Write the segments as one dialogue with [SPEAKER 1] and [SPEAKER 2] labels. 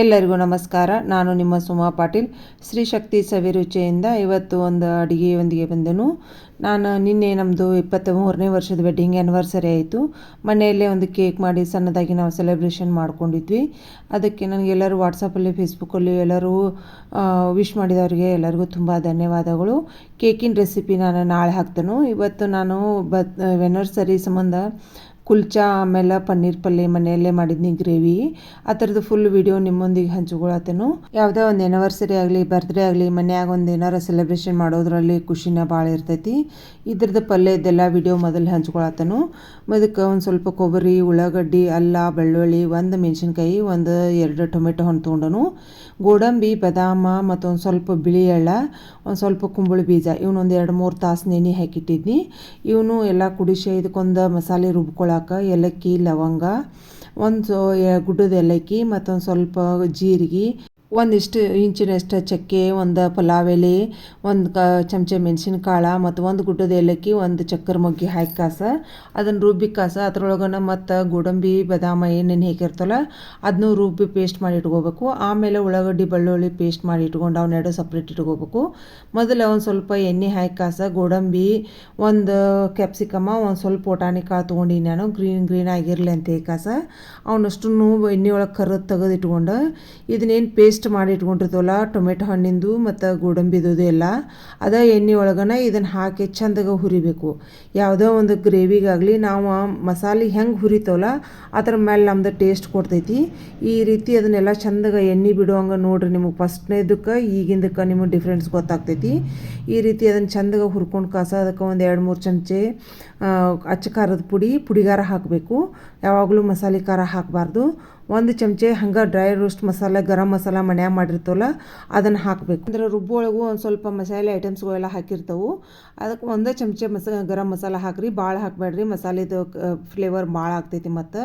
[SPEAKER 1] ಎಲ್ಲರಿಗೂ ನಮಸ್ಕಾರ. ನಾನು ನಿಮ್ಮ ಸುಮಾ ಪಾಟೀಲ್. ಶ್ರೀ ಶಕ್ತಿ ಸವಿರುಚಿಯಿಂದ ಇವತ್ತು ಒಂದು ಅಡುಗೆಯೊಂದಿಗೆ ಬಂದೆನು. ನಾನು ನಿನ್ನೆ ನಮ್ಮದು ಇಪ್ಪತ್ತ ಮೂರನೇ ವರ್ಷದ ವೆಡ್ಡಿಂಗ್ ಆ್ಯನಿವರ್ಸರಿ ಆಯಿತು. ಮನೆಯಲ್ಲೇ ಒಂದು ಕೇಕ್ ಮಾಡಿ ಸಣ್ಣದಾಗಿ ನಾವು ಸೆಲೆಬ್ರೇಷನ್ ಮಾಡ್ಕೊಂಡಿದ್ವಿ. ಅದಕ್ಕೆ ನನಗೆಲ್ಲರೂ ವಾಟ್ಸಪ್ಪಲ್ಲಿ ಫೇಸ್ಬುಕ್ಕಲ್ಲಿ ಎಲ್ಲರೂ ವಿಶ್ ಮಾಡಿದವರಿಗೆ ಎಲ್ಲರಿಗೂ ತುಂಬ ಧನ್ಯವಾದಗಳು. ಕೇಕಿನ ರೆಸಿಪಿ ನಾನು ನಾಳೆ ಹಾಕ್ತೇನೆ. ಇವತ್ತು ನಾನು ಬತ್ ವೆನರ್ಸರಿ ಸಂಬಂಧ ಕುಲ್ಚಾ ಆಮೇಲೆ ಪನ್ನೀರ್ ಪಲ್ಯ ಮನೆಯಲ್ಲೇ ಮಾಡಿದ್ನಿ ಗ್ರೇವಿ. ಆ ಥರದ್ದು ಫುಲ್ ವಿಡಿಯೋ ನಿಮ್ಮೊಂದಿಗೆ ಹಂಚ್ಕೊಳತ್ತೇನು. ಯಾವುದೇ ಒಂದು ಎನಿವರ್ಸರಿ ಆಗಲಿ ಬರ್ತ್ಡೇ ಆಗಲಿ, ಮನೆಯಾಗ ಒಂದು ಏನಾರ ಸೆಲೆಬ್ರೇಷನ್ ಮಾಡೋದ್ರಲ್ಲಿ ಖುಷಿನ ಭಾಳ ಇರ್ತೈತಿ. ಇದ್ರದ್ದು ಪಲ್ಯದ್ದೆಲ್ಲ ವಿಡಿಯೋ ಮೊದಲು ಹಂಚ್ಕೊಳತ್ತೇನು. ಅದಕ್ಕೆ ಒಂದು ಸ್ವಲ್ಪ ಕೊಬ್ಬರಿ, ಉಳ್ಳಾಗಡ್ಡಿ, ಅಲ್ಲ, ಬೆಳ್ಳುಳ್ಳಿ, ಒಂದು ಮೆಣಸಿನ್ಕಾಯಿ, ಒಂದು ಎರಡು ಟೊಮೆಟೊ ಹಣ್ಣು ತೊಗೊಂಡನು. ಗೋಡಂಬಿ, ಬದಾಮ ಮತ್ತು ಒಂದು ಸ್ವಲ್ಪ ಬಿಳಿ ಎಳ್ಳ, ಒಂದು ಸ್ವಲ್ಪ ಕುಂಬಳ ಬೀಜ ಇವನೊಂದು ಎರಡು ಮೂರು ತಾಸು ನೆನೆ ಹಾಕಿಟ್ಟಿದ್ನಿ. ಇವನು ಎಲ್ಲ ಕುಡಿಸಿ ಇದಕ್ಕೊಂದು ಮಸಾಲೆ ರುಬ್ಕೊಳಕ್ಕೆ ಏಲಕ್ಕಿ ಲವಂಗ ಒಂದು ಗುಡ್ಡದ ಏಲಕ್ಕಿ ಮತ್ತೊಂದು ಸ್ವಲ್ಪ ಜೀರಿಗೆ. ಒಂದಿಷ್ಟು ಇಂಚಿನಷ್ಟು ಚಕ್ಕೆ, ಒಂದು ಪಲಾವ್ ಎಲೆ, ಒಂದು ಕ ಚಮಚ ಮೆಣಸಿನಕಾಳು ಮತ್ತು ಒಂದು ಗುಡ್ಡದ ಏಲಕ್ಕಿ ಒಂದು ಚಕ್ಕರ್ ಮೊಗ್ಗಿ ಹಾಕಿ ಕಾಸ. ಅದನ್ನು ರುಬ್ಬಿ ಕಾಸ. ಅದ್ರೊಳಗನ ಮತ್ತು ಗೋಡಂಬಿ, ಬದಾಮ ಏನೇನು ಹೇಗಿರ್ತಲ್ಲ ಅದನ್ನು ರುಬ್ಬಿ ಪೇಸ್ಟ್ ಮಾಡಿ ಇಟ್ಕೋಬೇಕು. ಆಮೇಲೆ ಉಳ್ಳಾಗಡ್ಡಿ, ಬೆಳ್ಳುಳ್ಳಿ ಪೇಸ್ಟ್ ಮಾಡಿ ಇಟ್ಕೊಂಡು ಅವನ್ನೆರಡು ಸಪ್ರೇಟ್ ಇಟ್ಕೋಬೇಕು. ಮೊದಲು ಒಂದು ಸ್ವಲ್ಪ ಎಣ್ಣೆ ಹಾಕಿ ಕಾಸ. ಗೋಡಂಬಿ, ಒಂದು ಕ್ಯಾಪ್ಸಿಕಮ್ಮ ಒಂದು ಸ್ವಲ್ಪ ಒಟಾಣಿ ಕಾಳು ತೊಗೊಂಡಿನಿ ನಾನು. ಗ್ರೀನ್ ಗ್ರೀನ್ ಆಗಿರಲಿ ಅಂತ ಕಾಸ. ಅವನಷ್ಟು ಎಣ್ಣೆ ಒಳಗೆ ಕರ್ದು ತೆಗೆದು ಇಟ್ಕೊಂಡು ಇದನ್ನೇನು ಪೇಸ್ಟ್ ಪೇಸ್ಟ್ ಮಾಡಿ ಇಟ್ಕೊಂಡಿರ್ತೀವಲ್ಲ, ಟೊಮೆಟೊ ಹಣ್ಣಿಂದು ಮತ್ತು ಗೋಡಂಬಿದು ಎಲ್ಲ, ಅದ ಎಣ್ಣೆ ಒಳಗನ ಇದನ್ನು ಹಾಕಿ ಚಂದಾಗ ಹುರಿಬೇಕು. ಯಾವುದೋ ಒಂದು ಗ್ರೇವಿಗಾಗಲಿ ನಾವು ಮಸಾಲೆ ಹೆಂಗೆ ಹುರಿತವಲ್ಲ, ಅದ್ರ ಮೇಲೆ ನಮ್ದು ಟೇಸ್ಟ್ ಕೊಡ್ತೈತಿ. ಈ ರೀತಿ ಅದನ್ನೆಲ್ಲ ಚಂದಾಗ ಎಣ್ಣೆ ಬಿಡುವಂಗೆ ನೋಡ್ರಿ ನಿಮಗೆ ಫಸ್ಟ್ನೇದಕ್ಕೆ, ಈಗಿಂದಕ್ಕೆ ನಿಮಗೆ ಡಿಫ್ರೆನ್ಸ್ ಗೊತ್ತಾಗ್ತೈತಿ. ಈ ರೀತಿ ಅದನ್ನು ಚಂದಾಗ ಹುರ್ಕೊಂಡು ಕಸ ಅದಕ್ಕೆ ಒಂದು ಎರಡು ಮೂರು ಚಮಚೆ ಅಚ್ಚ ಖಾರದ ಪುಡಿ, ಪುಡಿಗಾರ ಹಾಕಬೇಕು. ಯಾವಾಗಲೂ ಮಸಾಲೆ ಖಾರ ಹಾಕಬಾರ್ದು. ಒಂದು ಚಮಚೆ ಹಂಗೆ ಡ್ರೈ ರೋಸ್ಟ್ ಮಸಾಲ, ಗರಂ ಮಸಾಲ ಮನ್ಯಾಗ ಮಾಡಿರ್ತವಲ್ಲ, ಅದನ್ನು ಹಾಕಬೇಕು. ಅಂದ್ರೆ ರುಬ್ಬೊಳಗೂ ಒಂದು ಸ್ವಲ್ಪ ಮಸಾಲೆ ಐಟಮ್ಸ್ಗಳೆಲ್ಲ ಹಾಕಿರ್ತವೆ. ಅದಕ್ಕೆ ಒಂದೇ ಚಮಚೆ ಮಸ, ಗರಂ ಮಸಾಲ ಹಾಕ್ರಿ ಭಾಳ ಹಾಕಬೇಡ್ರಿ. ಮಸಾಲೆದು ಫ್ಲೇವರ್ ಭಾಳ ಆಗ್ತೈತಿ ಮತ್ತು.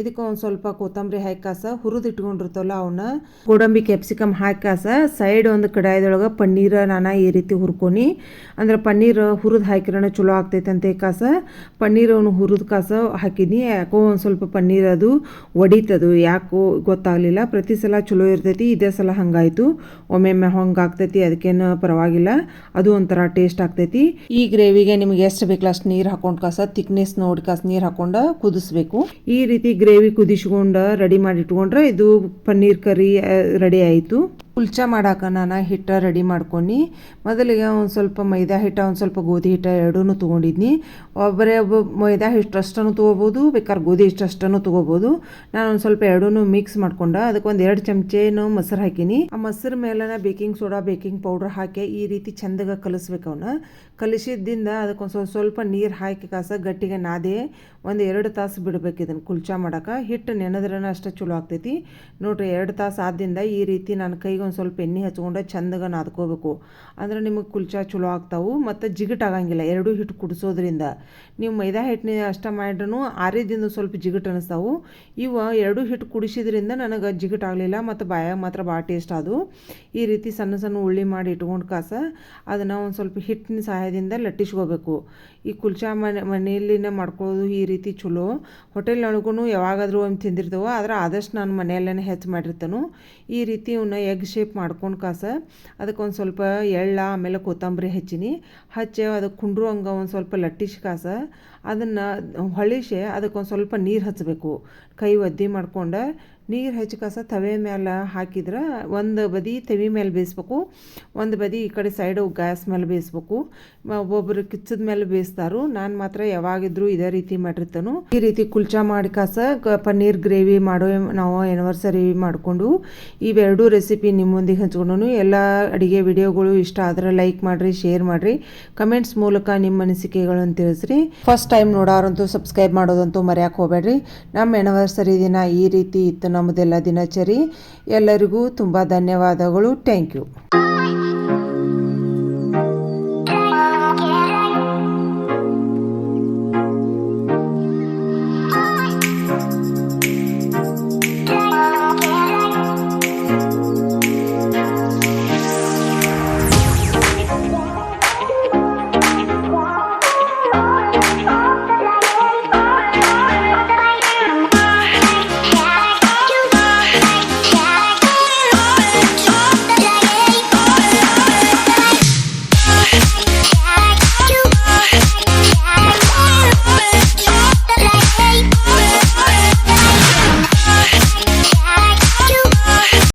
[SPEAKER 1] ಇದಕ್ಕೆ ಒಂದು ಸ್ವಲ್ಪ ಕೊತ್ತಂಬರಿ ಹಾಕಿ ಕಾಸ, ಹುರಿದು ಇಟ್ಕೊಂಡಿರ್ತವಲ್ಲ ಅವನ್ನ. ಗೋಡಂಬಿ ಕ್ಯಾಪ್ಸಿಕಮ್ ಹಾಕಿ ಕಾಸ ಸೈಡ್ ಒಂದು ಕಡಾಯದೊಳಗೆ ಪನ್ನೀರ, ನಾನು ಈ ರೀತಿ ಹುರ್ಕೊನಿ. ಅಂದ್ರೆ ಪನ್ನೀರ್ ಹುರಿದು ಹಾಕಿರೋಣ ಚಲೋ ಆಗ್ತೈತೆ ಅಂತ ಕಾಸ. ಪನ್ನೀರ್ ಅವನು ಹುರಿದು ಕಾಸ ಹಾಕಿದ್ನಿ. ಯಾಕೋ ಒಂದು ಸ್ವಲ್ಪ ಪನ್ನೀರ್ ಅದು ಒಡಿತದು. ಯಾಕೋ ಗೊತ್ತಾಗಲಿಲ್ಲ. ಪ್ರತಿ ಸಲ ಚಲೋ ಇರ್ತೈತಿ, ಇದೇ ಸಲ ಹಂಗಾಯಿತು. ಒಮ್ಮೆಮ್ಮೆ ಹಂಗೆ ಆಗ್ತೈತಿ ಅದಕ್ಕೇನು ಪರವಾಗಿಲ್ಲ. ಅದು ಒಂಥರ ಟೇಸ್ಟ್ ಆಗ್ತೈತಿ. ಈ ಗ್ರೇವಿಗೆ ನಿಮ್ಗೆ ಎಷ್ಟು ಬೇಕು ಅಷ್ಟು ನೀರು ಹಾಕೊಂಡು ಕಾಸ ತಿಕ್ನೆಸ್ ನೋಡಿ ಕಾಸ ನೀರು ಹಾಕೊಂಡು ಕುದಿಸ್ಬೇಕು. ಈ ರೀತಿ ಗ್ರೇವಿ ಕುದಿಸ್ಕೊಂಡು, ರೆಡಿ ಮಾಡಿ ಇಟ್ಕೊಂಡ್ರೆ ಇದು ಪನ್ನೀರ್ ಕರಿ ರೆಡಿ ಆಯಿತು. ಕುಲ್ಚಾ ಮಾಡಾಕ ನಾನು ಹಿಟ್ಟು ರೆಡಿ ಮಾಡ್ಕೊಂಡು, ಮೊದಲಿಗೆ ಒಂದು ಸ್ವಲ್ಪ ಮೈದಾ ಹಿಟ್ಟು, ಒಂದು ಸ್ವಲ್ಪ ಗೋಧಿ ಹಿಟ್ಟು ಎರಡೂ ತೊಗೊಂಡಿದ್ನಿ. ಒಬ್ಬರೇ ಒಬ್ಬ ಮೈದಾ ಹಿಟ್ಟು ಅಷ್ಟನ್ನು ತೊಗೋಬೋದು, ಬೇಕಾದ್ರೆ ಗೋಧಿ ಹಿಟ್ಟು ಅಷ್ಟನ್ನು ತೊಗೋಬೋದು. ನಾನು ಒಂದು ಸ್ವಲ್ಪ ಎರಡೂ ಮಿಕ್ಸ್ ಮಾಡ್ಕೊಂಡು, ಅದಕ್ಕೆ ಒಂದು ಎರಡು ಚಮಚೇನು ಮೊಸರು ಹಾಕೀನಿ. ಆ ಮೊಸರು ಮೇಲೆ ಬೇಕಿಂಗ್ ಸೋಡಾ, ಬೇಕಿಂಗ್ ಪೌಡ್ರ್ ಹಾಕಿ ಈ ರೀತಿ ಚಂದಗ ಕಲಿಸ್ಬೇಕು ಅವನ್ನ ಕಲಿಸಿದ್ದಿಂದ ಅದಕ್ಕೊಂದು ಸ್ವಲ್ಪ ಸ್ವಲ್ಪ ನೀರು ಹಾಕಿ ಕಾಸ ಗಟ್ಟಿಗೆ ನಾದೆ ಒಂದು ಎರಡು ತಾಸು ಬಿಡಬೇಕು ಇದನ್ನು ಕುಲ್ಚಾ ಮಾಡೋಕೆ. ಹಿಟ್ಟು ನೆನೆದ್ರನ ಅಷ್ಟೇ ಚಲೋ ಆಗ್ತೈತಿ. ನೋಡ್ರಿ, ಎರಡು ತಾಸು ಆದ್ದರಿಂದ ಈ ರೀತಿ ನಾನು ಕೈಗೆ ಒಂದು ಸ್ವಲ್ಪ ಎಣ್ಣೆ ಹಚ್ಕೊಂಡ್ರೆ ಚಂದಗ ನಾದ್ಕೋಬೇಕು. ಅಂದ್ರೆ ನಿಮಗೆ ಕುಲ್ಚಾ ಚಲೋ ಆಗ್ತಾವೆ ಮತ್ತು ಜಿಗಟ್ ಆಗಂಗಿಲ್ಲ. ಎರಡೂ ಹಿಟ್ಟು ಕುಡಿಸೋದ್ರಿಂದ. ನೀವು ಮೈದಾ ಹಿಟ್ಟಿನ ಅಷ್ಟ ಮಾಡ್ರೂ ಆರಿದಿಂದ ಸ್ವಲ್ಪ ಜಿಗಟ್ ಅನ್ನಿಸ್ತಾವೆ ಇವು ಎರಡೂ ಹಿಟ್ಟು ಕುಡಿಸಿದ್ರಿಂದ ನನಗೆ ಜಿಗಟ್ ಆಗಲಿಲ್ಲ ಮತ್ತು ಬಾಯಾಗ ಮಾತ್ರ ಭಾಳ ಟೇಸ್ಟ್ ಅದು ಈ ರೀತಿ ಸಣ್ಣ ಸಣ್ಣ ಉಳ್ಳಿ ಮಾಡಿ ಇಟ್ಕೊಂಡು ಕಾಸ ಅದನ್ನು ಒಂದು ಸ್ವಲ್ಪ ಹಿಟ್ಟಿನ ಸಹಾಯದಿಂದ ಲಟ್ಟಿಸ್ಕೋಬೇಕು. ಈ ಕುಲ್ಚಾ ಮನೆ, ಮನೆಯಲ್ಲಿನೇ ಮಾಡ್ಕೊಳ್ಳೋದು ಈ ರೀತಿ ಚಲೋ. ಹೋಟೆಲ್ನೊಳಗೂ ಯಾವಾಗಾದರೂ ಒಂದು ತಿಂದಿರ್ತೇವೆ. ಆದ್ರೆ ಆದಷ್ಟು ನಾನು ಮನೆಯಲ್ಲೇ ಹೆಚ್ಚು ಮಾಡಿರ್ತಾನು. ಈ ರೀತಿ ಇವನ್ನ ಎಗ್ ಶೇಪ್ ಮಾಡ್ಕೊಂಡು ಕಾಸ ಅದಕ್ಕೊಂದು ಸ್ವಲ್ಪ ಎಳ್ಳ, ಆಮೇಲೆ ಕೊತ್ತಂಬರಿ ಹಚ್ಚಿನಿ. ಹಚ್ಚಿ ಅದಕ್ಕೆ ಕುಂಡ್ರು ಹಂಗೆ ಒಂದು ಸ್ವಲ್ಪ ಲಟ್ಟಿಸಿ ಕಾಸ ಅದನ್ನು ಹೊಳಿಸಿ ಅದಕ್ಕೊಂದು ಸ್ವಲ್ಪ ನೀರು ಹಚ್ಚಬೇಕು ಕೈ ಒದ್ದೆ ಮಾಡ್ಕೊಂಡು ನೀರು ಹಚ್ಚಿ ಕಸ ತವೆ ಮೇಲೆ ಹಾಕಿದ್ರೆ ಒಂದು ಬದಿ ತವಿ ಮೇಲೆ ಬೇಯಿಸ್ಬೇಕು. ಒಂದು ಬದಿ ಈ ಕಡೆ ಸೈಡು ಗ್ಯಾಸ್ ಮೇಲೆ ಬೇಯಿಸ್ಬೇಕು. ಒಬ್ಬೊಬ್ಬರು ಕಿಚ್ಚದ ಮೇಲೆ ಬೇಯಿಸ್ತಾರು. ನಾನು ಮಾತ್ರ ಯಾವಾಗಿದ್ರು ಇದೇ ರೀತಿ ಮಾಡಿರ್ತಾನು. ಈ ರೀತಿ ಕುಲ್ಚಾ ಮಾಡಿ ಕಾಸ ಪನ್ನೀರ್ ಗ್ರೇವಿ ಮಾಡೋ ನಾವು ಎನಿವರ್ಸರಿ ಮಾಡಿಕೊಂಡು ಇವೆರಡೂ ರೆಸಿಪಿ ನಿಮ್ಮೊಂದಿಗೆ ಹಂಚ್ಕೊಂಡು ಎಲ್ಲ ಅಡುಗೆ ವಿಡಿಯೋಗಳು ಇಷ್ಟ ಆದರೆ ಲೈಕ್ ಮಾಡಿರಿ ಶೇರ್ ಮಾಡಿರಿ. ಕಮೆಂಟ್ಸ್ ಮೂಲಕ ನಿಮ್ಮ ಅನಿಸಿಕೆಗಳನ್ನು ತಿಳಿಸ್ರಿ. ಫಸ್ಟ್ ಟೈಮ್ ನೋಡೋರಂತೂ ಸಬ್ಸ್ಕ್ರೈಬ್ ಮಾಡೋದಂತೂ ಮರೆಯೋಕೆ ಹೋಗಬೇಡ್ರಿ. ನಮ್ಮ ಎನಿವರ್ಸರಿ ದಿನ ಈ ರೀತಿ ಇತ್ತು ನಮ್ಮದೆಲ್ಲ ದಿನಚರಿ. ಎಲ್ಲರಿಗೂ ತುಂಬ ಧನ್ಯವಾದಗಳು. Thank you